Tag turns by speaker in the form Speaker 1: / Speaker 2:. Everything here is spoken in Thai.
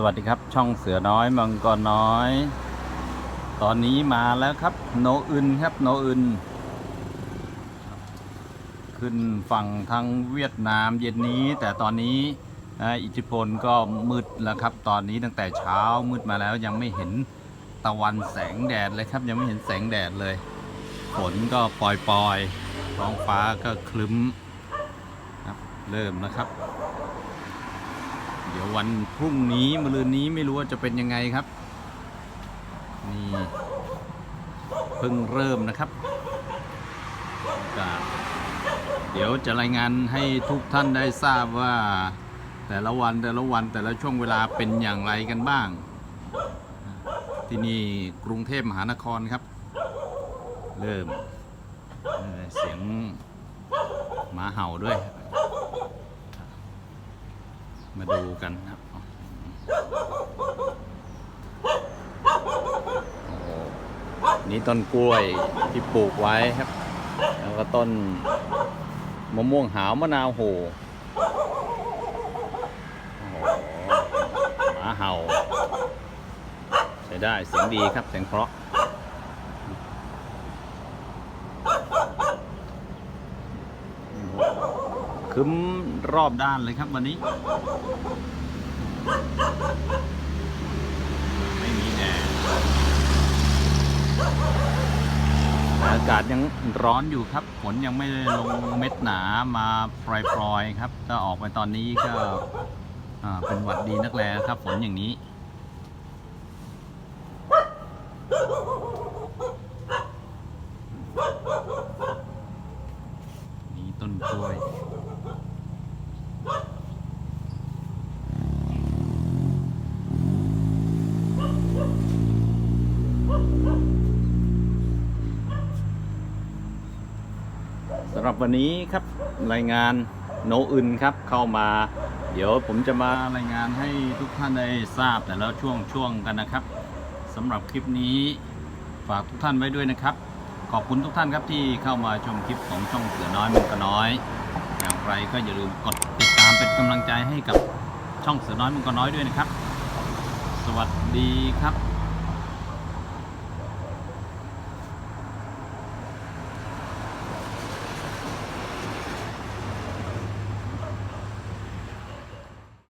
Speaker 1: สวัสดีครับช่องเสือน้อยมังกรน้อย ตอนนี้มาแล้วครับ โนอึนครับโนอึนขึ้นฝั่งทางเวียดนามเย็นนี้ แต่ตอนนี้อิทธิพลก็มืดแล้วครับ ตอนนี้ตั้งแต่เช้ามืดมาแล้วยังไม่เห็นตะวันแสงแดดเลยครับ ยังไม่เห็นแสงแดดเลยฝนก็ปล่อยๆท้องฟ้าก็คลึ้มครับเริ่มแล้วครับ เดี๋ยววันพรุ่งนี้มะรืนนี้ไม่รู้ว่าจะเป็นยังไงครับ นี่เพิ่งเริ่มนะครับก็เดี๋ยวจะรายงานให้ทุกท่านได้ทราบว่า แต่ละวันแต่ละวันแต่ละช่วงเวลาเป็นอย่างไรกันบ้าง ที่นี่กรุงเทพมหานครครับ เริ่มเสียงหมาเห่าด้วย มาดูกันครับนี่ต้นกล้วยที่ปลูกไว้ครับ แล้วก็ต้นมะม่วงหาวมะนาวโหโอ้โหหมาเห่า ใช้ได้เสียงดีครับ เสียงเพราะ คึ้มรอบด้านเลยครับวันนี้ ไม่มีแดดอากาศยังร้อนอยู่ครับฝนยังไม่ได้ลงเม็ดหนามาปล่อยๆครับถ้าออกไปตอนนี้ก็เป็นหวัดดีนักแลครับฝนอย่างนี้นี่ต้นกล้วย สำหรับวันนี้ครับรายงานโนอึนครับเข้ามา เดี๋ยวผมจะมารายงานให้ทุกท่านได้ทราบแต่ละช่วงช่วงกันนะครับสำหรับคลิปนี้ฝากทุกท่านไว้ด้วยนะครับ ขอบคุณทุกท่านครับที่เข้ามาชมคลิปของช่องเสือน้อยมันก็น้อย อย่างไรก็อย่าลืมกดติดตามเป็นกำลังใจให้กับช่องเสือน้อยมันก็น้อยด้วยนะครับ สวัสดีครับ